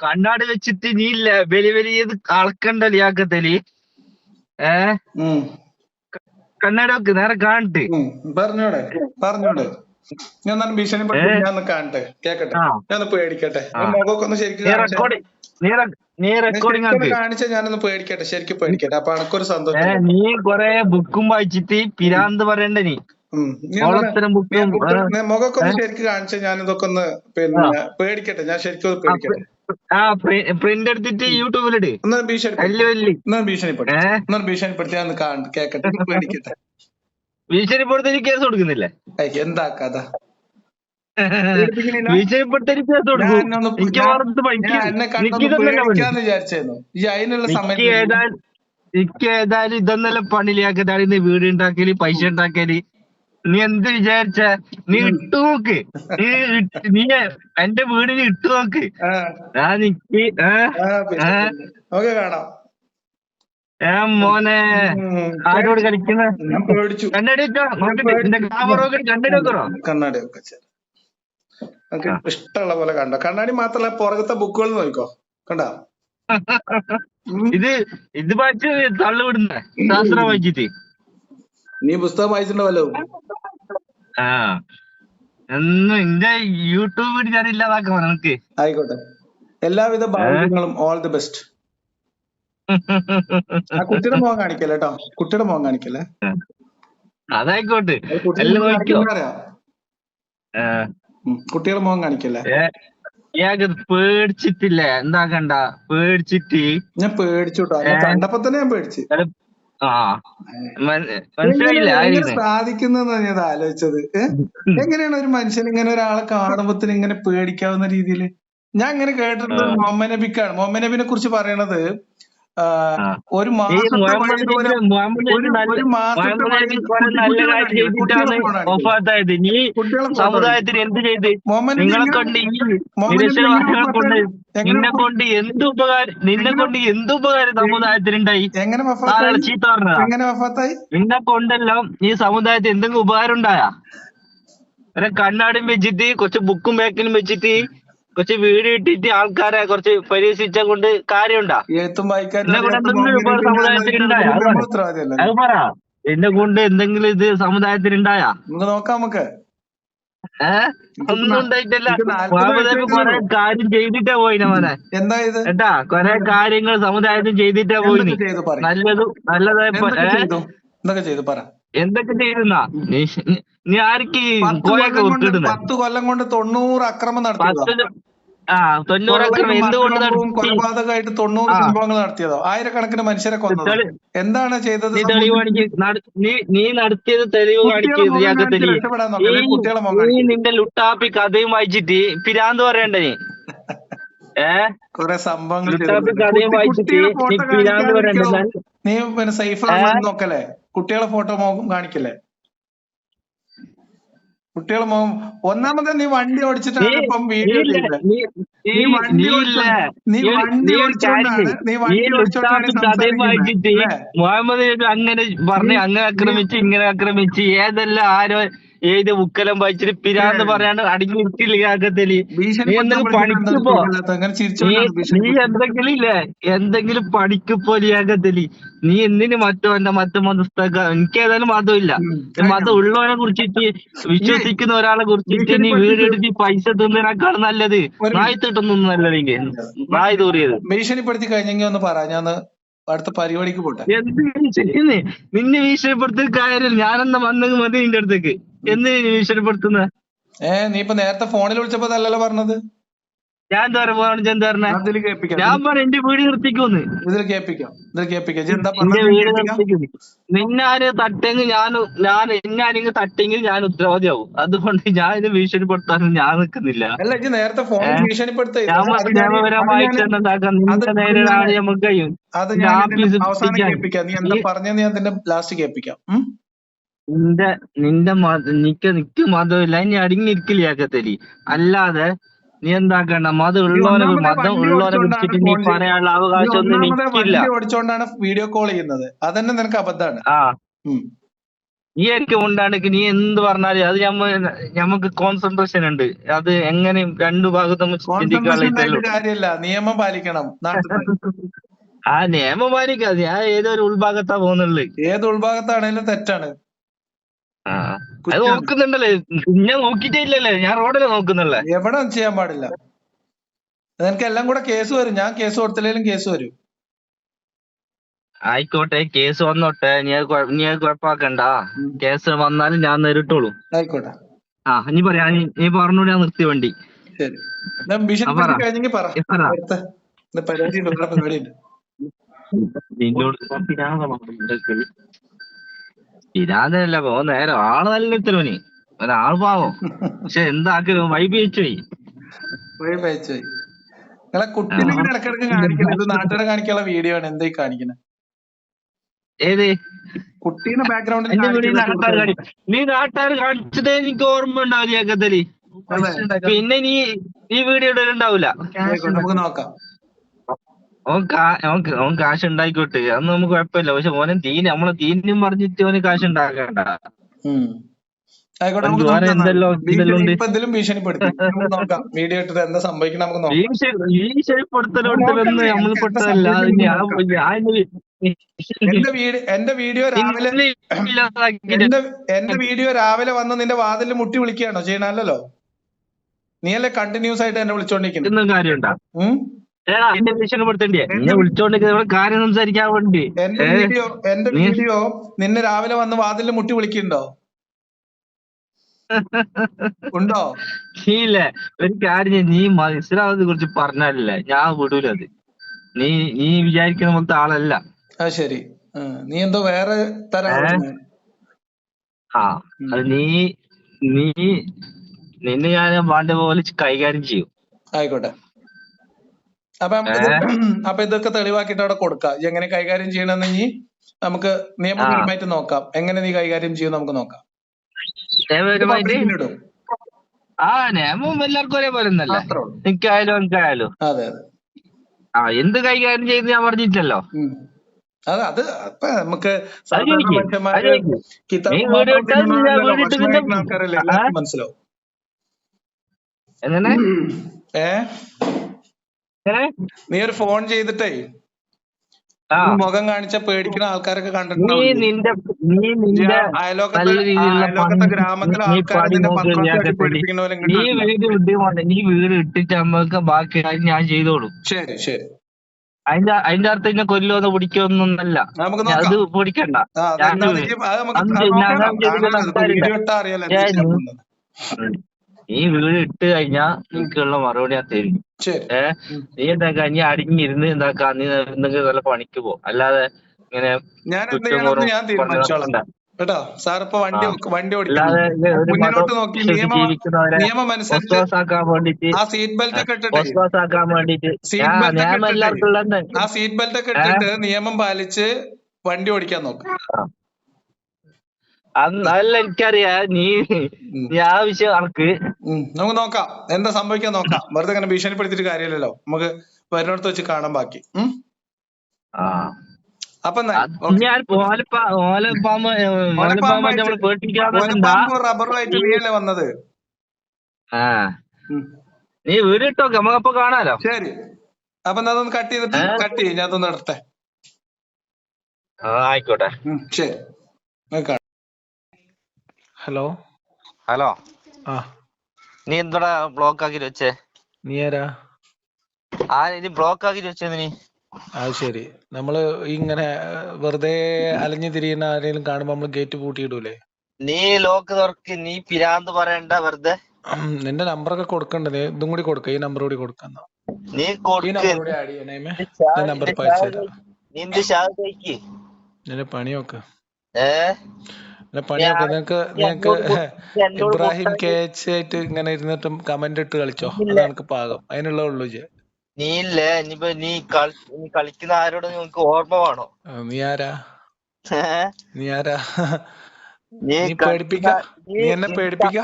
കണ്ണാടി വെച്ചിട്ട് നീ ഇല്ല വലിയ വലിയ അളക്കണ്ടല്ലേ ആക്കത്തൽ ഏ? കണ്ണാടി വെക്ക് നേരെ കാണിട്ട്. പറഞ്ഞോടെ പറഞ്ഞോടെ. ഞാൻ എന്നാലും ഭീഷണിപ്പെടുത്തി ഏ? ഞാൻ ഒന്ന് കാണട്ടെ കേക്കട്ടെ? ആ. ഞാൻ ഒന്ന് പേടിക്കട്ടെ. ആ. ഞാൻ മുഖമൊക്കെ ഒന്ന് ശരിക്കും നീ റെക്കോർഡിംഗ് കാണിച്ചാ ഞാനൊന്ന് പേടിക്കട്ടെ ശരിക്കും പേടിക്കട്ടെ. അപ്പൊ സന്തോഷം കൊറേ ബുക്കും വായിച്ചിട്ട് പിരാന്ത് പറയണ്ട നീ? മുഖമൊക്കെ ഒന്ന് ശരിക്കും കാണിച്ചാ ഞാൻ ഇതൊക്കെ ഒന്ന് പിന്നെ പേടിക്കട്ടെ ഞാൻ ശരിക്കും പേടിക്കട്ടെ. ആ പ്രിന്റ് എടുത്തിട്ട് യൂട്യൂബിലിട് ഭീഷണിപ്പെടുത്തി. കേക്കട്ടെ. പേടിക്കട്ടെ. ഭീഷണിപ്പെടുത്തി കേസ് കൊടുക്കുന്നില്ലേ? എന്താ കഥ? ഭീഷണിപ്പെടുത്തി കേസ് കൊടുക്കും. ഏതായാലും ഇതൊന്നല്ല പണിയിലാക്കതാണ് നീ വീട് ഉണ്ടാക്കൽ പൈസ ഉണ്ടാക്കൽ നീ എന്ത് വിചാരിച്ച? നീ ഇട്ടു നോക്ക്. നീ നീ എന്റെ വീടിന് ഇട്ടു നോക്ക്. ഞാൻ നിക്ക്. ഏ മോനെ. ആരോട് കളിക്കുന്ന? ക്യാമറ കണ്ണടി കണ്ണാടി നമുക്ക് ഇഷ്ടമുള്ള പോലെ കണ്ടോ? കണ്ണാടി മാത്രല്ല പുറകത്തെ ബുക്കുകൾ നോക്കോ കണ്ടോ? ഇത് ഇത് വായിച്ച് തള്ളുവിടുന്ന. ശാസ്ത്രം വായിച്ചിട്ട്. നീ പുസ്തകം വായിച്ചിട്ടുണ്ടാവല്ലോ? ആ. എന്നും എന്റെ യൂട്യൂബ് ഞാൻ ഇല്ലാതാക്കാം നമുക്ക് ആയിക്കോട്ടെ. എല്ലാവിധ ഭാഗ്യങ്ങളും ഓൾ ദി ബെസ്റ്റ് ആ കുട്ടിയുടെ മുഖം കാണിക്കല്ലേ കേട്ടോ കുട്ടിയുടെ മുഖം കാണിക്കല്ലേ? അതായിക്കോട്ടെ. കുട്ടികളെ കുട്ടിയുടെ മുഖം കാണിക്കല്ലേ? പേടിച്ചിട്ടില്ലേ? എന്താ കണ്ട? പേടിച്ചിട്ട്. ഞാൻ പേടിച്ചു കേട്ടോ കണ്ടപ്പോ തന്നെ ഞാൻ പേടിച്ചു. സാധിക്കുന്നതെന്നാണ് ഞാൻ ആലോചിച്ചത്? എങ്ങനെയാണ് ഒരു മനുഷ്യൻ ഇങ്ങനെ ഒരാളെ കാണുമ്പത്തിന് ഇങ്ങനെ പേടിക്കാവുന്ന രീതിയിൽ ഞാൻ ഇങ്ങനെ കേട്ടിട്ടുള്ളത് മുഹമ്മദ് നബിക്കാണ്. മുഹമ്മദ് നബിനെ കുറിച്ച് പറയണത്. ഒരു മാസം ഒഫാത്തായത് നീ സമുദായത്തിന് എന്ത് ചെയ്ത്? മുഹമ്മദ് നബി നിങ്ങളെ കൊണ്ട് ഈ കൊണ്ട് നിന്നെ കൊണ്ട് എന്ത് ഉപകാരം നിന്നെ കൊണ്ട് എന്ത് ഉപകാരം സമുദായത്തിനുണ്ടായി? ചീത്ത പറഞ്ഞതാ? നിന്നെ കൊണ്ടെല്ലാം ഈ സമുദായത്തിൽ എന്തെങ്കിലും ഉപകാരം ഉണ്ടായാ? ഒരു കണ്ണാടിയും വെച്ചിട്ട് കുറച്ച് ബുക്കും ബാക്കിലും വെച്ചിട്ട് കുറച്ച് വീട് ഇട്ടിട്ട് ആൾക്കാരെ കുറച്ച് പരിഹസിച്ച കൊണ്ട് കാര്യമുണ്ടാ? അത് പറ. എന്നെ കൊണ്ട് എന്തെങ്കിലും ഇത് സമുദായത്തിൽ ഉണ്ടായാ നോക്കാം നമുക്ക്. ഏഹ് ഒന്നും ഉണ്ടായിട്ടല്ല. കൊറേ കാര്യം ചെയ്തിട്ടാ പോയിനെ മോനെ. കേട്ടാ കൊറേ കാര്യങ്ങൾ സമുദായത്തിൽ ചെയ്തിട്ടാ പോയിന്. പറ. നല്ലതും നല്ലതായ എന്തൊക്കെ ചെയ്യുന്ന? നീ ആർക്ക് പത്ത് കോയൊക്കെ കൊല്ലം കൊണ്ട് ഉരുട്ടിടുന്ന? പത്ത് കൊല്ലം കൊണ്ട് തൊണ്ണൂറ് അക്രമം പത്ത് ആ തൊണ്ണൂറൊക്കെ എന്തുകൊണ്ട് നടത്തി? കൊലപാതകമായിട്ട് തൊണ്ണൂറ്. സംഭവങ്ങൾ നടത്തിയതോ. ആയിരക്കണക്കിന് മനുഷ്യരെ കൊന്നത്. എന്താണ് ചെയ്തത്? നീ തെളിവ് കാണിക്ക്. നീ നീ നടത്തിയത് തെളിവ് കാണിക്ക് നീ. നിന്റെ ലുട്ടാപ്പി കഥയും വായിച്ചിട്ട് പിരാന്ത് പറയണ്ട നീ? ഏ? കൊറേ സംഭവങ്ങൾ കഥയും വായിച്ചിട്ട് പിരാന്ത് പറയണ്ട? നീ പിന്നെ സൈഫ് നോക്കല്ലേ? കുട്ടികളെ ഫോട്ടോ മുഖം കാണിക്കല്ലേ? കുട്ടികളെ മുഖം ഒന്നാമത് നീ വണ്ടി ഓടിച്ചിട്ടാണ് ഇപ്പം വീഡിയോ ചെയ്തത് നീ- നീ നീ- വണ്ടി വണ്ടി ഓടിച്ചോണ്ടാണ് വണ്ടി ഓടിച്ചോണ്ടാണ്? മുഹമ്മദ് അങ്ങനെ പറഞ്ഞ് അങ്ങനെ ആക്രമിച്ച് ഇങ്ങനെ ആക്രമിച്ച് ഏതെല്ലാം ആരോ ഏത് മുക്കലം വായിച്ചിട്ട് പിരാന്ന് പറയാണ്ട് അടങ്ങി നിർത്തിയില്ലാക്കത്തിൽ നീ എന്തെങ്കിലും പണിക്ക് പോ അങ്ങനെ നീ നീ എന്തെങ്കിലും ഇല്ലേ? എന്തെങ്കിലും പണിക്ക് പോലെയാകത്തിൽ നീ എന്തിന് മറ്റോ എന്റെ മറ്റു മതസ്ഥക എനിക്ക് ഏതായാലും മതമില്ല. മതം ഉള്ളവനെ കുറിച്ചിട്ട് വിശ്വസിക്കുന്ന ഒരാളെ കുറിച്ചിട്ട് നീ വീട് എടുത്ത് പൈസ തിന്നതിനേക്കാൾ നല്ലത്. നായി തിട്ടുന്നൊന്നും നല്ലതെങ്കിൽ നായി തൂറിയത്. ഭീഷണിപ്പെടുത്തി കഴിഞ്ഞെങ്കിൽ ഒന്ന് പറ. ഞാൻ അടുത്ത പരിപാടിക്ക് പോട്ടെ. നിന്നെ ഭീഷണിപ്പെടുത്തി കാര്യം ഞാനെന്നാ വന്നത് മതി നിന്റെ അടുത്തേക്ക്. എന്ത് ഭീഷണിപ്പെടുത്തുന്ന? ഏ നീ ഇപ്പൊ നേരത്തെ ഫോണിൽ വിളിച്ചപ്പോ അതല്ലല്ലോ പറഞ്ഞത്? ഞാൻ എന്താ പറഞ്ഞു എന്താ പറഞ്ഞ? ഞാൻ പറ എന്റെ വീട് നിർത്തിക്കൊന്ന്. ഇതിൽ കേൾപ്പിക്കാം ഇതിൽ കേൾപ്പിക്കാം. എന്താ എന്റെ വീട് നിർത്തിക്കുന്നു. നിന്നാര് തട്ടെങ്കിൽ ഞാൻ ഞാൻ എന്നാരെങ്കിൽ തട്ടെങ്കിൽ ഞാൻ ഉത്തരവാദിയാവും. അതുകൊണ്ട് ഞാൻ ഇത് ഭീഷണിപ്പെടുത്താനും ഞാൻ നിൽക്കുന്നില്ല അല്ല ഇജ്ജ് നേരത്തെ ഫോണിൽ ഭീഷണിപ്പെടുത്ത. ഞാൻ നിയമപരമായിട്ട് എന്താക്കാം നിന്റെ നേരിടാണ് നമുക്ക് കഴിയും. അത് ഞാൻ അവസാനം കേൾപ്പിക്കാം. നീ എന്താ അതിന്റെ ലാസ്റ്റ് കേൾപ്പിക്കാം? നിന്റെ നിന്റെ മത നിക്ക് നിക്ക് മതമില്ല. ഇനി അടങ്ങിയിരിക്കില്ലാക്കത്തലി അല്ലാതെ നീ എന്താക്കണ്ട? മതം ഉള്ളവരെ മതം ഉള്ളവരെ ഓടിച്ചോണ്ടാണ് നീ. പറയാനുള്ള അവകാശം ഒന്നും ഓടിച്ചോണ്ടാണ് വീഡിയോ കോൾ ചെയ്യുന്നത്. അതന്നെ നിനക്ക് അബദ്ധാണ് ആ. നീ ഈ ഉണ്ടാണെങ്കിൽ നീ എന്ത് പറഞ്ഞാലും അത് ഞമ്മ ഞമ്മക്ക് കോൺസെൻട്രേഷൻ ഉണ്ട്. അത് എങ്ങനെയും രണ്ടു ഭാഗത്തും കാര്യമില്ല. നിയമം പാലിക്കണം. ആ നിയമം പാലിക്കാതെ. ആ ഏതൊരു ഉൾഭാഗത്താ പോകുന്നുള്ളു ഏത് ഉൾഭാഗത്താണേലും തെറ്റാണ്. അത്. നോക്കുന്നുണ്ടല്ലേ. ഞാൻ നോക്കിയിട്ടേ ഇല്ലല്ലേ ഞാൻ റോഡിലെ നോക്കുന്നുള്ളേ. എവിടെ ചെയ്യാൻ പാടില്ല. നിനക്ക് എല്ലാം കൂടെ കേസ് വരും. ഞാൻ കേസ് കൊടുത്തില്ലെങ്കിലും കേസ് വരും. ആയിക്കോട്ടെ. കേസ് വന്നോട്ടെ. നീ നീ കുഴപ്പാക്കണ്ട കേസ് വന്നാലും ഞാൻ നേരിട്ടോളൂ. ആയിക്കോട്ടെ. ആ നീ പറയാ. നീ നീ ഞാൻ നിർത്തി വണ്ടി. നിന്നോട് പിരാതല്ല പോ. നേരം ആൾ നല്ല ഇത്തരവന് ഒരാൾ പാവോ. പക്ഷെ എന്താക്കലും? വൈബ് വെച്ചു പോയി. പോയി. പയച്ചു നിങ്ങളെ കുട്ടീനെ ഇങ്ങനെ ഇടക്കിടക്ക് കാണിക്കണം. ഇത് നാട്ടുകാരെ കാണിക്കാനുള്ള വീഡിയോ ആണ്. എന്തായി കാണിക്കുന്നത് ഏത്? കുട്ടീനെ ബാക്ക്ഗ്രൗണ്ടിൽ നീ നാട്ടുകാർ കാണിച്ചതേ എനിക്ക് ഓർമ്മ ഉണ്ടാവില്ല പിന്നെ നീ ഈ വീഡിയോ ഇടലുണ്ടാവൂല. നമുക്ക് നോക്കാം. ഓൻ കാ- ഓൻ ഓൻ കാശ് ഉണ്ടായിക്കോട്ടെ അതൊന്നും നമുക്ക് കുഴപ്പമില്ല. പക്ഷെ ഓനെ തീന് നമ്മളെ തീനും പറഞ്ഞിട്ട് ഓന് കാശ് ഉണ്ടാക്കണ്ട നമ്മൾ പെട്ടതല്ല. എന്റെ വീട് എന്റെ വീഡിയോ രാവിലെ എന്റെ വീഡിയോ രാവിലെ വന്ന് നിന്റെ വാതിൽ മുട്ടി വിളിക്കുകയാണോ? ചെയ്യണല്ലോ നീയല്ലേ കണ്ടിന്യൂസ് ആയിട്ട് എന്നെ വിളിച്ചോണ്ടിരിക്കുന്നത് എന്നെ കാര്യം സംസാരിക്കാൻ വേണ്ടി. എന്റെ വീഡിയോ എന്റെ വീഡിയോ നിന്നെ രാവിലെ വന്ന് വാതിലിൽ മുട്ടി വിളിക്കുന്നുണ്ടോ? ഉണ്ടോ? ഇല്ല. ഒരു കാര്യം നീ മനസ്സിലാവുന്നത് കുറിച്ച് പറഞ്ഞല്ല ഞാൻ വിടൂല അത്. നീ നീ വിചാരിക്കുന്ന പോലത്തെ ആളല്ല. ആ ശരി. നീ എന്തോ വേറെ തരം? ആ അത് നീ നീ നിന്നെ ഞാൻ വേണ്ട പോലെ കൈകാര്യം ചെയ്യും. ആയിക്കോട്ടെ. അപ്പൊ അപ്പൊ ഇതൊക്കെ തെളിവാക്കിയിട്ട് അവിടെ കൊടുക്കാം. എങ്ങനെ കൈകാര്യം ചെയ്യണമെന്ന് ഇനി നമുക്ക് നിയമപരമായിട്ട് നോക്കാം. എങ്ങനെ നീ കൈകാര്യം ചെയ്യും നമുക്ക് നോക്കാം. ആ നിയമം എല്ലാവർക്കും ഒരേപോലെ ഒന്നല്ല എനിക്കായാലും എനിക്കായാലും. അതെ അതെ. ആ എന്ത് കൈകാര്യം ചെയ്ത് ഞാൻ പറഞ്ഞിട്ടല്ലോ. അത് അത് അപ്പൊ നമുക്ക് മനസ്സിലാവും. എങ്ങനെ? ഏ? എങ്ങനെ നീ ഒരു ഫോൺ ചെയ്തിട്ടേ. ആ. മുഖം കാണിച്ച പേടിക്കുന്ന ആൾക്കാരൊക്കെ കണ്ടിട്ടുണ്ടാവും. ഗ്രാമത്തിലെ നീ ആൾക്കാർ വീട് ഇട്ടിട്ട് നമ്മക്ക് ബാക്കി കാര്യം ഞാൻ ചെയ്തോളും. ശരി ശരി. അതിന്റെ അതിന്റെ അർത്ഥം ഇന്നെ കൊല്ലോന്ന് പിടിക്കൊന്നല്ല നമുക്ക് അത് പിടിക്കണ്ട. അന്ന് ഞാൻ നീ വീട് ഇട്ട് കഴിഞ്ഞാ നിനക്കുള്ള മറുപടി ഞാൻ തരും. ഏ. നീ എന്താക്കാ നീ അടിഞ്ഞിരുന്ന് എന്താക്കാ നീ എന്തെങ്കിലും വല്ല പണിക്ക് പോ. അല്ലാതെ ഇങ്ങനെ ഞാൻ എന്ത് ചെയ്യണമെന്ന് ഞാൻ തീരുമാനിച്ചോളാം. കേട്ടോ? സാർ ഇപ്പൊ വണ്ടി വണ്ടി മതം നോക്കി നിയമം അനുസരിച്ച് ആ സീറ്റ് ബെൽറ്റ് ഒക്കെ ഇട്ടിട്ട് ഒസ്വാസാക്കാൻ സീറ്റ് ബെൽറ്റ് ഒക്കെ ഇട്ടിട്ട് ആ സീറ്റ് ബെൽറ്റ് ഒക്കെ ഇട്ടിട്ട് നിയമം പാലിച്ച് വണ്ടി ഓടിക്കാൻ നോക്ക്. അന്ന് എനിക്കറിയാ. നീ. നീ ആവശ്യം ഉം. നമുക്ക് നോക്കാം. എന്താ സംഭവിക്കാൻ നോക്കാം. വെറുതെ ഇങ്ങനെ ഭീഷണിപ്പെടുത്തിട്ട് കാര്യമില്ലല്ലോ. നമുക്ക് വരുന്നിടത്ത് വെച്ച് കാണാൻ ബാക്കി. അപ്പൊ നീയല്ലേ വന്നത്. നീ വീട് ഇട്ടോക്കെ നമുക്കപ്പൊ കാണാലോ. ശരി. അപ്പൊ അതൊന്ന് കട്ട് ചെയ്തിട്ട് കട്ട് ചെയ്യും. ഞാൻ അതൊന്ന് ആ ആയിക്കോട്ടെ. ശരി. ഹലോ ഹലോ ആ നീ എന്താടാ ബ്ലോക്ക് ആക്കി വെച്ചേ? നീ ആരാ? ആ ഇനി ബ്ലോക്ക് ആക്കി വെച്ചേ നീ? അത് ശരി. നമ്മൾ ഇങ്ങനെ വെറുതെ അലഞ്ഞു തിരിയുന്ന ആരെങ്കിലും കാണുമ്പോ നമ്മൾ ഗേറ്റ് പൂട്ടിയിടൂലേ? നീ ലോക്ക് തുറക്ക് നീ പിരാന്ത് പറയണ്ട വെറുതെ. നിന്റെ നിന്റെ നമ്പറൊക്കെ കൊടുക്കണ്ട. നീ ഇതും കൂടി കൊടുക്ക ഈ നമ്പർ കൂടി കൊടുക്കുന്ന നീ ഈ കൊടുക്ക്. നമ്പർ. നീ കഴിക്ക്. നിന്റെ പണി നോക്ക് ഏ? നിന്റെ പണിയൊക്കെ നിങ്ങക്ക് നിനക്ക് നീ നിനക്ക് എന്നോട് നീ എന്നോട് ഇബ്രാഹിം കെ എച്ച് ആയിട്ട് ഇങ്ങനെ ഇരുന്നിട്ടും കമന്റ് ഇട്ട് കളിച്ചോ? ഇല്ല. അതാണ് എനിക്ക് പാകം. അതിനുള്ള ഉള്ളു ഇജ്ജ്. നീ ഇല്ലേ. ഇനിയിപ്പോ നീ നീ കളിക്കുന്ന ആരോട് നിനക്ക് ഓർമ്മ വേണോ? നീ ആരാ? നീ ആരാ? നീ പേടിപ്പിക്ക? നീ എന്നെ പേടിപ്പിക്ക?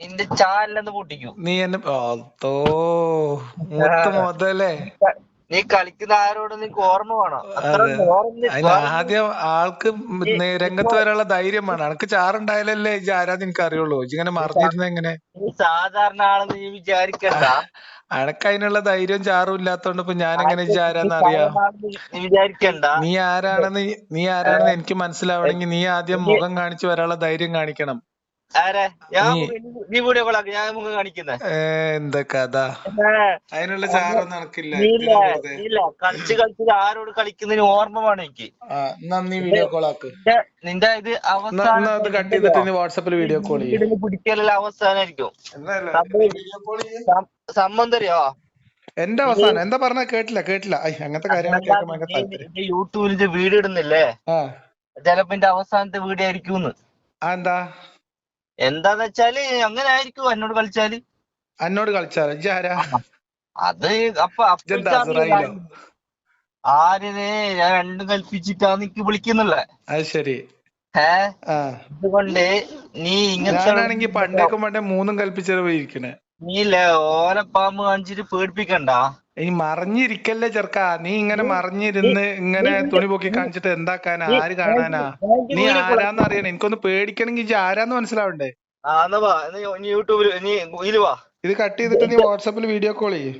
നിന്റെ ചാനലെന്ന് പൊട്ടിക്കും. നീ എന്നെ അതോ മുത്ത് മുതലേ. നീ കളിക്കുന്ന ആരോട് നിനക്ക് ഓർമ്മ വേണം? ആദ്യം ആൾക്ക് രംഗത്ത് വരാനുള്ള ധൈര്യം വേണം അനക്ക് ചാറുണ്ടായാലല്ലേ ഇജ്ജ് ആരാന്ന് എനിക്ക് അറിയുള്ളൂ? ഇങ്ങനെ മറിഞ്ഞിരുന്ന എങ്ങനെ? സാധാരണ ആളെന്ന് നീ വിചാരിക്കണ്ട. അനക്ക് അതിനുള്ള ധൈര്യം ചാറും ഇല്ലാത്തോണ്ട് ഇപ്പൊ ഞാൻ എങ്ങനെ ഇജ്ജ് ആരാന്ന് അറിയാ? നീ ആരാണെന്ന് നീ ആരാണെന്ന് എനിക്ക് മനസ്സിലാവണമെങ്കിൽ നീ ആദ്യം മുഖം കാണിച്ചു വരാനുള്ള ധൈര്യം കാണിക്കണം. എന്താ കഥ? അതിനുള്ള ചാറൊന്നും നടക്കില്ല കളിച്ച് കളിച്ച് ആരോട് കളിക്കുന്നതിന് ഓർമ്മ വേണം എനിക്ക് നന്ദി വീഡിയോ കോൾ ആക്ക്. നിന്റെ- ഇത് അവസാനം കട്ട് ചെയ്തിട്ട് വാട്സാപ്പിൽ വീഡിയോ കോൾ ചെയ്യും. വീടിന് പിടിക്കലെല്ലാം അവസാനായിരിക്കും. സം- സംഭവം തരുമോ എന്റെ അവസാനം. എന്താ പറഞ്ഞ കേട്ടില്ല കേട്ടില്ല. അങ്ങനത്തെ താല്പര്യം. യൂട്യൂബിൽ വീഡിയോ ഇടുന്നില്ലേ? ചിലപ്പോ എന്റെ അവസാനത്തെ വീഡിയോ ആയിരിക്കും എന്താ? എന്താന്ന് വെച്ചാൽ അങ്ങനെ ആയിരിക്കും എന്നോട് കളിച്ചാൽ. എന്നോട് കളിച്ചാൽ? അത് അപ്പൊ ആരിനെ ഞാൻ രണ്ടും കൽപ്പിച്ചിട്ടാ നിക്ക് വിളിക്കുന്നുള്ളേ. അത് ശരി. അതുകൊണ്ട് നീ ഇങ്ങനത്തെ ഞാനാണെങ്കി പണ്ടേക്കും പണ്ടേ മൂന്നും കൽപ്പിച്ചത് പോയിരിക്കണേ. നീല്ലേ പാമ്പ് കാണിച്ചിട്ട് പേടിപ്പിക്കണ്ട? ഈ മറിഞ്ഞിരിക്കല്ലേ ചെറുക്ക. നീ ഇങ്ങനെ മറിഞ്ഞിരുന്ന് ഇങ്ങനെ തുണി പൊക്കി കാണിച്ചിട്ട് എന്താക്കാനാ? ആര് കാണാനാ? നീ ആരാന്ന് അറിയണേ എനിക്കൊന്ന് പേടിക്കണമെങ്കിൽ ഇജ്ജ് ആരാന്ന് മനസ്സിലാവണ്ടേ? യൂട്യൂബിൽ ഇത് കട്ട് ചെയ്തിട്ട് നീ വാട്സാപ്പിൽ വീഡിയോ കോൾ ചെയ്യ്.